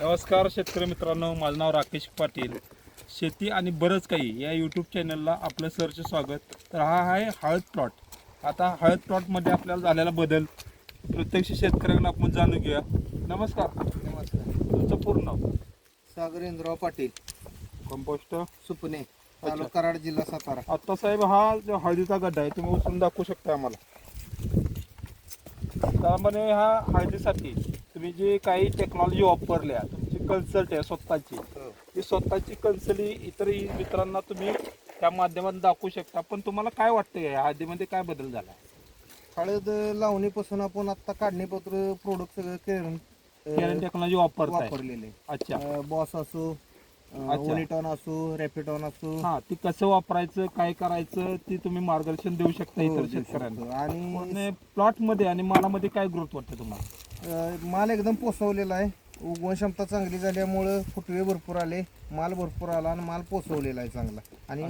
नमस्कार शेतकरी मित्रांनो माझं नाव राकेश पाटील. शेती आणि बरंच काही या यूट्यूब चॅनलला आपलं सरचे स्वागत. तर हा आहे हळद प्लॉट आता हळद प्लॉटमध्ये आपल्याला झालेला बदल. प्रत्यक्ष शेतकऱ्यांना आपण जाणून घेऊया. नमस्कार. नमस्कार. तुमचं पूर्ण नाव? सागर इंद्राव पाटील. कंपोस्ट सुपणे तालुका कराड जिल्हा सातारा. आता साहेब हा जो हळदीचा गड्डा आहे तुम्ही उचलून दाखवू शकता आम्हाला. त्यामध्ये ह्या हळदीसाठी तुम्ही जे काही टेक्नॉलॉजी वापरल्या तुमची कन्सल्ट आहे स्वतःची ती स्वतःची कन्सली इतर मित्रांना तुम्ही त्या माध्यमातून दाखवू शकता. पण तुम्हाला काय वाटतं या हळदीमध्ये काय बदल झाला? हळद लावणीपासून आपण आता काढणीपत्र प्रोडक्ट सगळं केरन केरन टेक्नॉलॉजी वापरताय. वापरलेले अच्छा. बॉस असो अच्छा. ओनिटॉन असो रॅपिटॉन असो. हा ती कसं वापरायचं काय करायचं ती तुम्ही मार्गदर्शन देऊ शकता हो, इतर देऊ शेतकऱ्यांना. आणि प्लॉटमध्ये आणि मालामध्ये काय ग्रोथ वाटते तुम्हाला? माल एकदम पोसवलेला आहे. उगवण क्षमता चांगली झाल्यामुळं फुटवे भरपूर आले माल भरपूर आला आणि माल पोसवलेला आहे चांगला. आणि